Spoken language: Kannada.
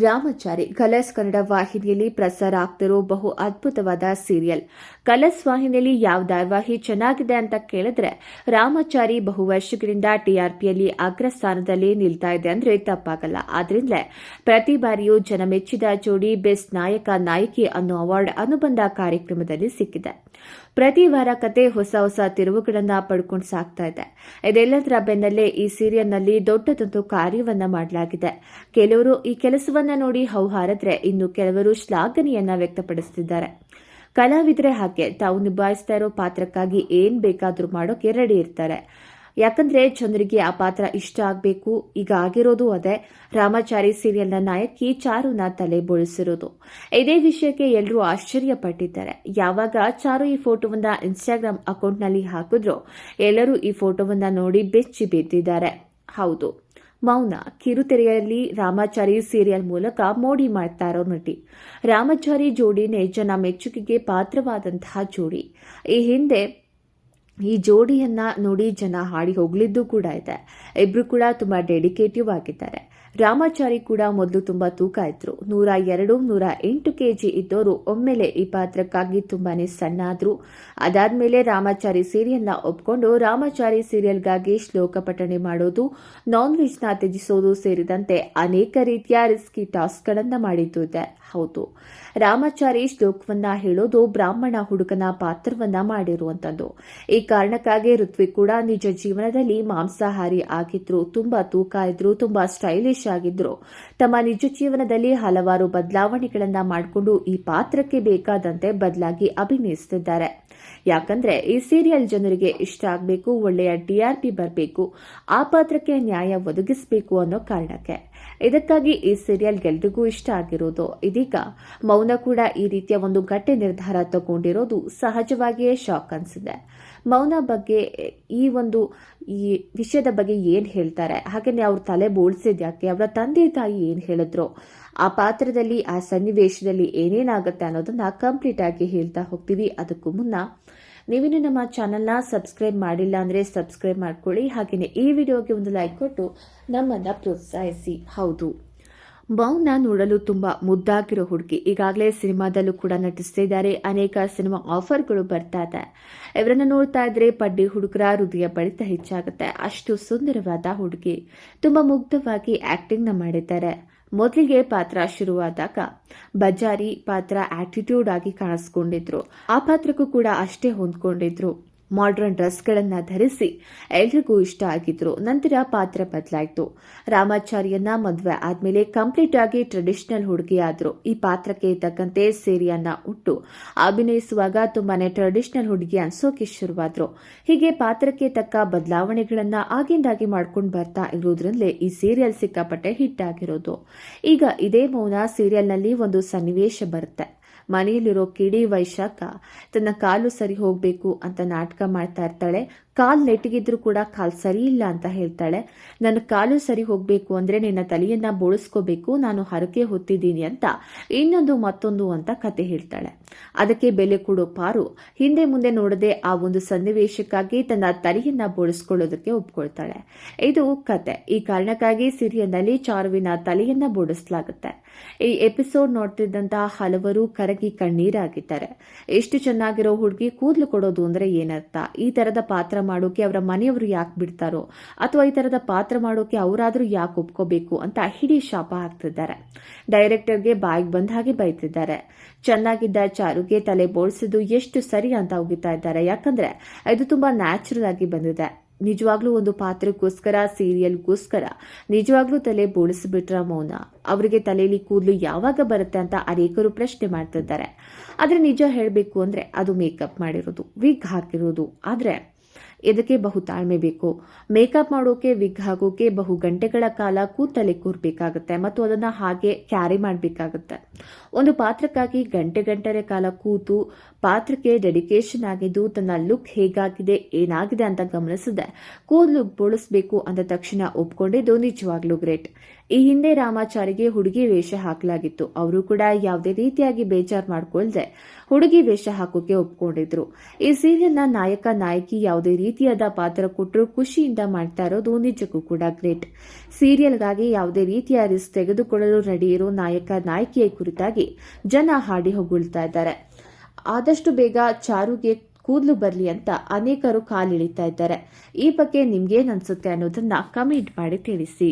ರಾಮಚಾರಿ ಕಲರ್ಸ್ ಕನ್ನಡ ವಾಹಿನಿಯಲ್ಲಿ ಪ್ರಸಾರ ಆಗ್ತಿರೋ ಬಹು ಅದ್ಭುತವಾದ ಸೀರಿಯಲ್. ಕಲರ್ಸ್ ವಾಹಿನಿಯಲ್ಲಿ ಯಾವ ಧಾರಾವಾಹಿ ಚೆನ್ನಾಗಿದೆ ಅಂತ ಕೇಳಿದ್ರೆ ರಾಮಚಾರಿ ಬಹು ವರ್ಷಗಳಿಂದ ಟಿಆರ್ಪಿಯಲ್ಲಿ ಅಗ್ರಸ್ಥಾನದಲ್ಲಿ ನಿಲ್ತಾ ಇದೆ ಅಂದ್ರೆ ತಪ್ಪಾಗಲ್ಲ. ಆದ್ರಿಂದಲೇ ಪ್ರತಿ ಬಾರಿಯೂ ಜನಮೆಚ್ಚಿದ ಜೋಡಿ ಬೆಸ್ಟ್ ನಾಯಕ, ನಾಯಕಿ ಅನ್ನೋ ಅವಾರ್ಡ್ ಅನುಬಂಧ ಕಾರ್ಯಕ್ರಮದಲ್ಲಿ ಸಿಕ್ಕಿದೆ. ಪ್ರತಿ ವಾರ ಕತೆ ಹೊಸ ಹೊಸ ತಿರುವುಗಳನ್ನ ಪಡ್ಕೊಂಡು ಸಾಕ್ತಾ ಇದೆ. ಇದೆಲ್ಲದರ ಬೆನ್ನಲ್ಲೇ ಈ ಸೀರಿಯಲ್ನಲ್ಲಿ ದೊಡ್ಡದೊಂದು ಕಾರ್ಯವನ್ನ ಮಾಡಲಾಗಿದೆ. ಕೆಲವರು ಈ ಕೆಲಸವನ್ನ ನೋಡಿ ಹೌಹಾರಿದ್ರೆ ಇನ್ನು ಕೆಲವರು ಶ್ಲಾಘನೆಯನ್ನ ವ್ಯಕ್ತಪಡಿಸುತ್ತಿದ್ದಾರೆ ಕಲಾವಿದರೆ ಹಾಗೆ, ತಾವು ನಿಭಾಯಿಸ್ತಾ ಇರೋ ಪಾತ್ರಕ್ಕಾಗಿ ಏನ್ ಬೇಕಾದ್ರೂ ಮಾಡೋಕೆ ರೆಡಿ ಇರ್ತಾರೆ. ಯಾಕಂದ್ರೆ ಚಂದ್ರಿಗೆ ಆ ಪಾತ್ರ ಇಷ್ಟ ಆಗಬೇಕು, ಈಗ ಆಗಿರೋದು ಅದೇ. ರಾಮಾಚಾರಿ ಸೀರಿಯಲ್ನ ನಾಯಕಿ ಚಾರುನ ತಲೆ ಬೋಳಿಸಿರೋದು. ಇದೇ ವಿಷಯಕ್ಕೆ ಎಲ್ಲರೂ ಆಶ್ಚರ್ಯ ಪಟ್ಟಿದ್ದಾರೆ ಯಾವಾಗ ಚಾರು ಈ ಫೋಟೋವನ್ನ ಇನ್ಸ್ಟಾಗ್ರಾಮ್ ಅಕೌಂಟ್ನಲ್ಲಿ ಹಾಕಿದ್ರು, ಎಲ್ಲರೂ ಈ ಫೋಟೋವನ್ನ ನೋಡಿ ಬೆಚ್ಚಿ ಬಿದ್ದಿದ್ದಾರೆ ಹೌದು. ಮೌನ ಕಿರುತೆರೆಯಲ್ಲಿ ರಾಮಾಚಾರಿ ಸೀರಿಯಲ್ ಮೂಲಕ ಮೋಡಿ ಮಾಡ್ತಾ ಇರೋ ನಟಿ. ರಾಮಾಚಾರಿ ಜೋಡಿನೇ ಜನ ಮೆಚ್ಚುಗೆಗೆ ಪಾತ್ರವಾದಂತಹ ಜೋಡಿ. ಈ ಹಿಂದೆ ಈ ಜೋಡಿಯನ್ನ ನೋಡಿ ಜನ ಹಾಡಿ ಹೋಗ್ಲಿದ್ದು ಕೂಡ ಇದೆ. ಇಬ್ರು ಕೂಡ ತುಂಬಾ ಡೆಡಿಕೇಟಿವ್ ಆಗಿದ್ದಾರೆ. ರಾಮಾಚಾರಿ ಕೂಡ ಮೊದಲು ತುಂಬಾ ತೂಕ ಇದ್ರು. ನೂರ ಎರಡು, ನೂರ ಎಂಟು ಕೆಜಿ ಇದ್ದವರು ಒಮ್ಮೆಲೆ ಈ ಪಾತ್ರಕ್ಕಾಗಿ ತುಂಬಾನೇ ಸಣ್ಣ ಆದ್ರು ಅದಾದ್ಮೇಲೆ ರಾಮಾಚಾರಿ ಸೀರಿಯಲ್ನ ಒಪ್ಕೊಂಡು ರಾಮಾಚಾರಿ ಸೀರಿಯಲ್ಗಾಗಿ ಶ್ಲೋಕ ಪಠಣೆ ಮಾಡೋದು ನಾನ್ ವೆಜ್ನ ತ್ಯಜಿಸೋದು ಸೇರಿದಂತೆ ಅನೇಕ ರೀತಿಯ ರಿಸ್ಕಿ ಟಾಸ್ಕ್ಗಳನ್ನ ಮಾಡಿದ್ದು ಇದೆ. ಹೌದು. ರಾಮಾಚಾರಿ ಶ್ಲೋಕವನ್ನ ಹೇಳೋದು ಬ್ರಾಹ್ಮಣ ಹುಡುಗನ ಪಾತ್ರವನ್ನ ಮಾಡಿರುವಂತದ್ದು. ಈ ಕಾರಣಕ್ಕಾಗಿ ಋತ್ವಿ ಕೂಡ ನಿಜ ಜೀವನದಲ್ಲಿ ಮಾಂಸಾಹಾರಿ ಆಗಿದ್ರು, ತುಂಬಾ ತೂಕ ಇದ್ರು, ತುಂಬಾ ಸ್ಟೈಲಿಶ್ ಆಗಿದ್ರು ತಮ್ಮ ನಿಜ ಜೀವನದಲ್ಲಿ ಹಲವಾರು ಬದಲಾವಣೆಗಳನ್ನ ಮಾಡಿಕೊಂಡು ಈ ಪಾತ್ರಕ್ಕೆ ಬೇಕಾದಂತೆ ಬದಲಾಗಿ ಅಭಿನಯಿಸುತ್ತಿದ್ದಾರೆ ಯಾಕಂದ್ರೆ ಈ ಸೀರಿಯಲ್ ಜನರಿಗೆ ಇಷ್ಟ ಆಗಬೇಕು, ಒಳ್ಳೆಯ ಟಿಆರ್ಪಿ ಬರಬೇಕು, ಆ ಪಾತ್ರಕ್ಕೆ ನ್ಯಾಯ ಒದಗಿಸಬೇಕು ಅನ್ನೋ ಕಾರಣಕ್ಕೆ. ಇದಕ್ಕಾಗಿ ಈ ಸೀರಿಯಲ್ ಎಲ್ರಿಗೂ ಇಷ್ಟ ಆಗಿರೋದು. ಇದೀಗ ಮೌನ ಕೂಡ ಈ ರೀತಿಯ ಒಂದು ಗಟ್ಟಿ ನಿರ್ಧಾರ ತಗೊಂಡಿರೋದು ಸಹಜವಾಗಿಯೇ ಶಾಕ್ ಅನ್ಸಿದೆ ಮೌನ ಬಗ್ಗೆ, ಈ ಒಂದು, ಈ ವಿಷಯದ ಬಗ್ಗೆ ಏನು ಹೇಳ್ತಾರೆ? ಹಾಗೆಯೇ ಅವ್ರ ತಲೆ ಬೋಳ್ಸಿದ್ಯಾಕೆ ಅವರ ತಂದೆ ತಾಯಿ ಏನು ಹೇಳಿದ್ರು? ಆ ಪಾತ್ರದಲ್ಲಿ, ಆ ಸನ್ನಿವೇಶದಲ್ಲಿ ಏನೇನಾಗುತ್ತೆ ಅನ್ನೋದನ್ನ ಕಂಪ್ಲೀಟ್ ಆಗಿ ಹೇಳ್ತಾ ಹೋಗ್ತೀವಿ. ಅದಕ್ಕೂ ಮುನ್ನ, ನೀವಿನ್ನು ನಮ್ಮ ಚಾನಲ್ನ ಸಬ್ಸ್ಕ್ರೈಬ್ ಮಾಡಿಲ್ಲ ಅಂದರೆ ಸಬ್ಸ್ಕ್ರೈಬ್ ಮಾಡ್ಕೊಳ್ಳಿ. ಹಾಗೆಯೇ ಈ ವಿಡಿಯೋಗೆ ಒಂದು ಲೈಕ್ ಕೊಟ್ಟು ನಮ್ಮನ್ನು ಪ್ರೋತ್ಸಾಹಿಸಿ. ಹೌದು. ಮೌನ ನೋಡಲು ತುಂಬಾ ಮುದ್ದಾಗಿರೋ ಹುಡುಗಿ. ಈಗಾಗಲೇ ಸಿನಿಮಾದಲ್ಲೂ ಕೂಡ ನಟಿಸ್ತಿದ್ದಾರೆ. ಅನೇಕ ಸಿನಿಮಾ ಆಫರ್ಗಳು ಬರ್ತಾ ಇದೆ. ಇವರನ್ನ ನೋಡ್ತಾ ಇದ್ರೆ ಪಡ್ಡಿ ಹುಡುಗರ ಹೃದಯ ಬಡಿತ ಹೆಚ್ಚಾಗುತ್ತೆ. ಅಷ್ಟು ಸುಂದರವಾದ ಹುಡುಗಿ. ತುಂಬಾ ಮುಗ್ಧವಾಗಿ ಆಕ್ಟಿಂಗ್ನ ಮಾಡಿದ್ದಾರೆ. ಮೊದಲಿಗೆ ಪಾತ್ರ ಶುರುವಾದಾಗ ಬಜಾರಿ ಪಾತ್ರ ಆಟಿಟ್ಯೂಡ್ ಆಗಿ ಕಾಣಿಸ್ಕೊಂಡಿದ್ರು. ಆ ಪಾತ್ರಕ್ಕೂ ಕೂಡ ಅಷ್ಟೇ ಹೊಂದ್ಕೊಂಡಿದ್ರು. ಮಾಡರ್ನ್ ಡ್ರೆಸ್ಗಳನ್ನ ಧರಿಸಿ ಎಲ್ರಿಗೂ ಇಷ್ಟ ಆಗಿದ್ರು. ನಂತರ ಪಾತ್ರ ಬದಲಾಯಿತು. ರಾಮಾಚಾರ್ಯನ ಮದುವೆ ಆದ್ಮೇಲೆ ಕಂಪ್ಲೀಟ್ ಆಗಿ ಟ್ರೆಡಿಷನಲ್ ಹುಡುಗಿಯಾದ್ರು. ಈ ಪಾತ್ರಕ್ಕೆ ತಕ್ಕಂತೆ ಸೇರಿಯನ್ನ ಉಟ್ಟು ಅಭಿನಯಿಸುವಾಗ ತುಂಬಾನೇ ಟ್ರೆಡಿಷನಲ್ ಹುಡುಗಿ ಅನ್ಸೋಕೆ ಶುರುವಾದ್ರು. ಹೀಗೆ ಪಾತ್ರಕ್ಕೆ ತಕ್ಕ ಬದಲಾವಣೆಗಳನ್ನ ಆಗಿಂದಾಗಿ ಮಾಡ್ಕೊಂಡು ಬರ್ತಾ ಇರೋದ್ರಿಂದಲೇ ಈ ಸೀರಿಯಲ್ ಸಿಕ್ಕಾಪಟ್ಟೆ ಹಿಟ್ ಆಗಿರೋದು. ಈಗ ಇದೇ ಮೌನ ಸೀರಿಯಲ್ನಲ್ಲಿ ಒಂದು ಸನ್ನಿವೇಶ ಬರುತ್ತೆ. ಮನೆಯಲ್ಲಿರೋ ಕಿಡಿ ವೈಶಾಖ ತನ್ನ ಕಾಲು ಸರಿ ಹೋಗಬೇಕು ಅಂತ ನಾಟಕ ಮಾಡ್ತಾ ಇರ್ತಾಳೆ. ಕಾಲ್ ನೆಟ್ಟಿಗಿದ್ರು ಕೂಡ ಕಾಲು ಸರಿ ಇಲ್ಲ ಅಂತ ಹೇಳ್ತಾಳೆ. ನನ್ನ ಕಾಲು ಸರಿ ಹೋಗ್ಬೇಕು ಅಂದ್ರೆ ನಿನ್ನ ತಲೆಯನ್ನ ಬೋಳಿಸ್ಕೋಬೇಕು, ನಾನು ಹರಕೆ ಹೊತ್ತಿದ್ದೀನಿ ಅಂತ ಇನ್ನೊಂದು ಮತ್ತೊಂದು ಅಂತ ಕತೆ ಹೇಳ್ತಾಳೆ. ಅದಕ್ಕೆ ಬೆಲೆ ಕೊಡೋ ಪಾರು ಹಿಂದೆ ಮುಂದೆ ನೋಡದೆ ಆ ಒಂದು ಸನ್ನಿವೇಶಕ್ಕಾಗಿ ತನ್ನ ತಲೆಯನ್ನ ಬೋಡಿಸ್ಕೊಳ್ಳೋದಕ್ಕೆ ಒಪ್ಕೊಳ್ತಾಳೆ. ಇದು ಕತೆ. ಈ ಕಾರಣಕ್ಕಾಗಿ ಸಿರಿಯನ್ನಲ್ಲಿ ಚಾರುವಿನ ತಲೆಯನ್ನ ಬೋಡಿಸಲಾಗುತ್ತೆ ಈ ಎಪಿಸೋಡ್ ನೋಡ್ತಿದ್ದಂತಹ ಹಲವರು ಕರಗಿ ಕಣ್ಣೀರಾಗಿದ್ದಾರೆ. ಎಷ್ಟು ಚೆನ್ನಾಗಿರೋ ಹುಡುಗಿ ಕೂದಲು ಕೊಡೋದು ಅಂದ್ರೆ ಏನರ್ಥ? ಈ ತರದ ಪಾತ್ರ ಮಾಡೋಕೆ ಅವರ ಮನೆಯವರು ಯಾಕೆ ಬಿಡ್ತಾರೋ? ಅಥವಾ ಈ ತರದ ಪಾತ್ರ ಮಾಡೋಕೆ ಅವರಾದ್ರೂ ಯಾಕೆ ಒಪ್ಕೋಬೇಕು ಅಂತ ಹಿಡಿ ಶಾಪ ಹಾಕ್ತಿದ್ದಾರೆ. ಡೈರೆಕ್ಟರ್ಗೆ ಬಾಯಿಗೆ ಬಂದ ಹಾಗೆ ಬೈತಿದ್ದಾರೆ. ಚೆನ್ನಾಗಿದ್ದ ಚಾರುಗೆ ತಲೆ ಬೋಳಿಸಿದ್ದು ಎಷ್ಟು ಸರಿ ಅಂತ ಉಗಿತಾ ಇದ್ದಾರೆ. ಯಾಕಂದ್ರೆ ಇದು ತುಂಬಾ ನ್ಯಾಚುರಲ್ ಆಗಿ ಬಂದಿದೆ. ನಿಜವಾಗ್ಲೂ ಒಂದು ಪಾತ್ರಕ್ಕೋಸ್ಕರ ಸೀರಿಯಲ್ಗೋಸ್ಕರ ನಿಜವಾಗ್ಲೂ ತಲೆ ಬೋಳಿಸಿಬಿಟ್ರ ಮೌನ. ಅವರಿಗೆ ತಲೆಯಲ್ಲಿ ಕೂದಲು ಯಾವಾಗ ಬರುತ್ತೆ ಅಂತ ಅನೇಕರು ಪ್ರಶ್ನೆ ಮಾಡ್ತಿದ್ದಾರೆ. ಆದರೆ ನಿಜ ಹೇಳಬೇಕು ಅಂದ್ರೆ ಅದು ಮೇಕಪ್ ಮಾಡಿರೋದು ವಿಗ್ ಹಾಕಿರೋದು. ಆದ್ರೆ ಇದಕ್ಕೆ ಬಹು ತಾಳ್ಮೆ ಬೇಕು ಮೇಕಪ್ ಮಾಡೋಕೆ, ವಿಗ್ ಹಾಕೋಕೆ ಬಹು ಗಂಟೆಗಳ ಕಾಲ ಕೂತಲೆ ಕೂರ್ಬೇಕಾಗುತ್ತೆ ಮತ್ತು ಅದನ್ನ ಹಾಗೆ ಕ್ಯಾರಿ ಮಾಡಬೇಕಾಗುತ್ತೆ. ಒಂದು ಪಾತ್ರಕ್ಕಾಗಿ ಗಂಟೆ ಕಾಲ ಕೂತು ಪಾತ್ರಕ್ಕೆ ಡೆಡಿಕೇಶನ್ ಆಗಿದ್ದು ತನ್ನ ಲುಕ್ ಹೇಗಾಗಿದೆ, ಏನಾಗಿದೆ ಅಂತ ಗಮನಿಸಿದೆ ಕೂದಲು ಬೋಳಿಸಬೇಕು ಅಂದ ತಕ್ಷಣ ಒಪ್ಕೊಂಡಿದ್ದು ನಿಜವಾಗ್ಲೂ ಗ್ರೇಟ್. ಈ ಹಿಂದೆ ರಾಮಾಚಾರಿಗೆ ಹುಡುಗಿ ವೇಷ ಹಾಕಲಾಗಿತ್ತು. ಅವರು ಕೂಡ ಯಾವುದೇ ರೀತಿಯಾಗಿ ಬೇಜಾರು ಮಾಡ್ಕೊಳ್ದೆ ಹುಡುಗಿ ವೇಷ ಹಾಕೋಕೆ ಒಪ್ಕೊಂಡಿದ್ರು. ಈ ಸೀರಿಯಲ್ನ ನಾಯಕ, ನಾಯಕಿ ಯಾವುದೇ ರೀತಿಯಾದ ಪಾತ್ರ ಕೊಟ್ಟರು ಖುಷಿಯಿಂದ ಮಾಡ್ತಾ ಇರೋದು ನಿಜಕ್ಕೂ ಕೂಡ ಗ್ರೇಟ್. ಸೀರಿಯಲ್ಗಾಗಿ ಯಾವುದೇ ರೀತಿಯ ರಿಸ್ಕ್ ತೆಗೆದುಕೊಳ್ಳಲು ರೆಡಿ ಇರೋ ನಾಯಕ, ನಾಯಕಿಯ ಕುರಿತಾಗಿ ಜನ ಹಾಡಿ ಹೊಗಳ್ತಾ ಇದ್ದಾರೆ. ಆದಷ್ಟು ಬೇಗ ಚಾರುಗೆ ಕೂದಲು ಬರಲಿ ಅಂತ ಅನೇಕರು ಕಾಲಿಳಿತಾ ಇದ್ದಾರೆ. ಈ ಬಗ್ಗೆ ನಿಮ್ಗೇನ್ ಅನ್ಸುತ್ತೆ ಅನ್ನೋದನ್ನ ಕಮೆಂಟ್ ಮಾಡಿ ತಿಳಿಸಿ.